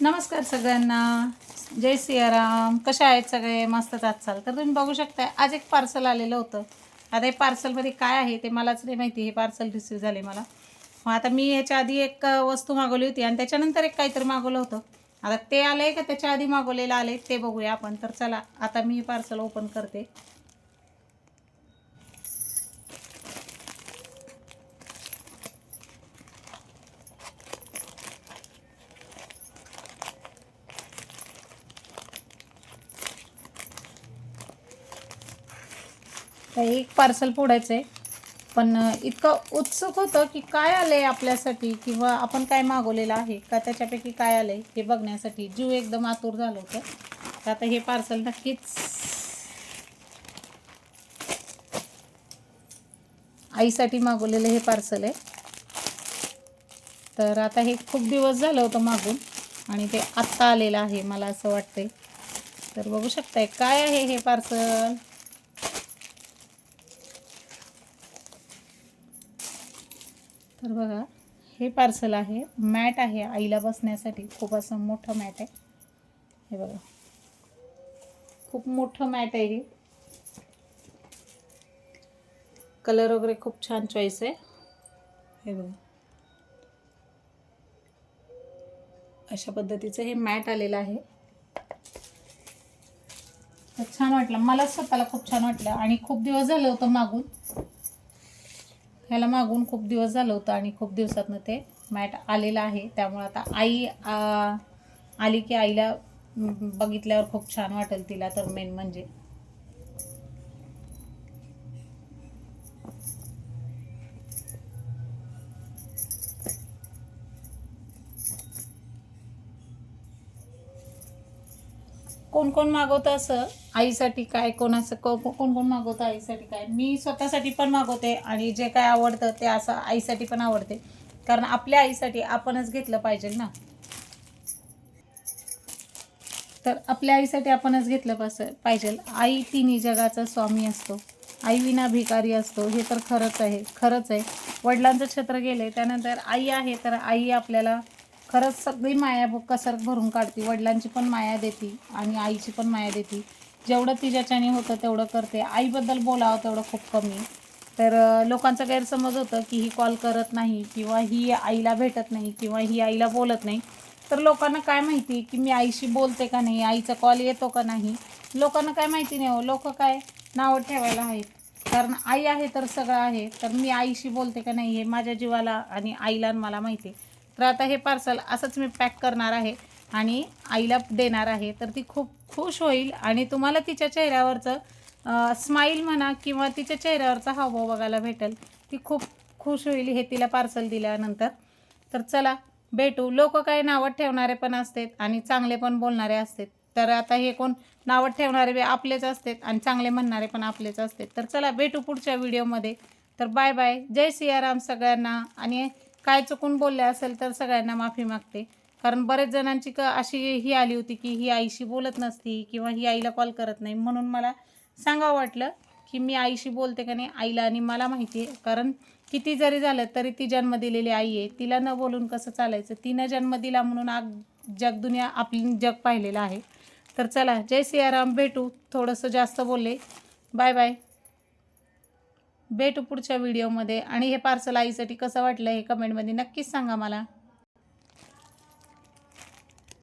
नमस्कार सगळ्यांना. जय सियाराम. कशा आहेत सगळे? मस्तच चाल. तर तुम्ही बघू शकता आज एक पार्सल आलेलं होतं. आता हे पार्सलमध्ये काय आहे ते मलाच नाही माहिती. हे पार्सल रिसीव झाले मला. मग आता मी याच्या आधी एक वस्तू मागवली होती आणि त्याच्यानंतर एक काहीतरी मागवलं होतं. आता ते आलं आहे का? त्याच्या आधी मागवलेलं आले ते बघूया आपण. तर चला आता मी पार्सल ओपन करते. तर एक पार्सल फोडायचं आहे. पण इतकं उत्सुक होतं की काय आलं आहे आपल्यासाठी किंवा आपण काय मागवलेलं आहे का त्याच्यापैकी काय आलं आहे हे बघण्यासाठी जीव एकदम आतुर झालं होतं. तर आता हे पार्सल नक्कीच आईसाठी मागवलेलं हे पार्सल आहे. तर आता हे खूप दिवस झालं होतं मागून आणि ते आत्ता आलेलं आहे मला असं वाटतंय. तर बघू शकताय काय आहे हे पार्सल तर बघा हे पार्सल आहे. मॅट आहे आईला बसण्यासाठी. खूप असं मोठं मॅट आहे. हे बघा. खूप मोठं मॅट आहे हे. कलर वगैरे खूप छान चॉईस आहे. हे बघा. अशा पद्धतीचं हे मॅट आलेलं आहे. तर छान वाटलं. मला स्वतःला खूप छान वाटलं. आणि खूप दिवस झालं होतं मागून. ह्याला मागून खूप दिवस झालं होतं आणि खूप दिवसातनं ते मॅट आलेलं आहे. त्यामुळं आता आई आ, आली की आईला बघितल्यावर खूप छान वाटेल तिला तर मेन म्हणजे. कोण कोण मागवतं असं? आईसाठी काय कोण असं को कोण कोण मागवतं आईसाठी काय? मी स्वतःसाठी पण मागवते आणि जे काय आवडतं ते असं आईसाठी पण आवडते. कारण आपल्या आईसाठी आपणच घेतलं पाहिजे ना. तर आपल्या आईसाठी आपणच घेतलं पास पाहिजे. आई तिन्ही जगाचा स्वामी असतो. आई विना भिकारी असतो. हे तर खरंच आहे. खरंच आहे. वडिलांचं छत्र गेले त्यानंतर आई आहे तर आई आपल्याला खरंच सगळी माया कसरत कसर भरून काढते. वडिलांची पण माया देते आणि आईची पण माया देते. जेवढं तिच्याच्याने होतं तेवढं करते. आईबद्दल बोलावं तेवढं खूप कमी. तर लोकांचं लोकांचा गैरसमज होतं की ही कॉल करत नाही किंवा ही आईला भेटत नाही किंवा ही आईला बोलत नाही. तर लोकांना काय माहिती की मी आईशी बोलते का नाही आईचा कॉल येतो का नाही? लोकांना काय माहिती नाही हो. लोक काय नावं ठेवायला आहेत. कारण आई आहे तर सगळं आहे. तर मी आईशी बोलते का नाही हे माझ्या जीवाला आणि आईला आणि मला माहिती आहे. तर आता हे पार्सल असंच मी पॅक करणार आहे आणि आईला देणार आहे. तर ती खूप खुश होईल आणि तुम्हाला तिच्या चेहऱ्यावरचं स्माईल म्हणा किंवा तिच्या चेहऱ्यावरचा हावभाव बघायला भेटेल. ती खूप खुश होईल हे तिला पार्सल दिल्यानंतर. तर चला भेटू. लोक काय नावं ठेवणारे पण असतात आणि चांगले पण बोलणारे असतात. तर आता हे कोण नावं ठेवणारे बी आपलेच असतात आणि चांगले म्हणणारे पण आपलेच असतात. तर चला भेटू पुढच्या व्हिडिओमध्ये तर बाय बाय जय सियाराम सगळ्यांना आणि काय चुकून बोलले असेल तर सगळ्यांना माफी मागते. कारण बरेच जणांची क अशी ही आली होती की ही आईशी बोलत नसती किंवा ही आईला कॉल करत नाही. म्हणून मला सांगावं वाटलं की मी आईशी बोलते का नाही आईला आणि मला माहिती आहे. कारण किती जरी झालं तरी ती जन्म दिलेली आई आहे. तिला न बोलून कसं चालायचं? तिनं जन्म दिला म्हणून आग जगदुनिया आपली जग पाहिलेलं आहे. तर चला जय सियाराम. भेटू. थोडंसं जास्त बोलले. बाय बाय भेटू पुढच्या व्हिडिओमध्ये. आणि हे पार्सल आईसाठी कसं वाटलं हे कमेंटमध्ये नक्कीच सांगा मला.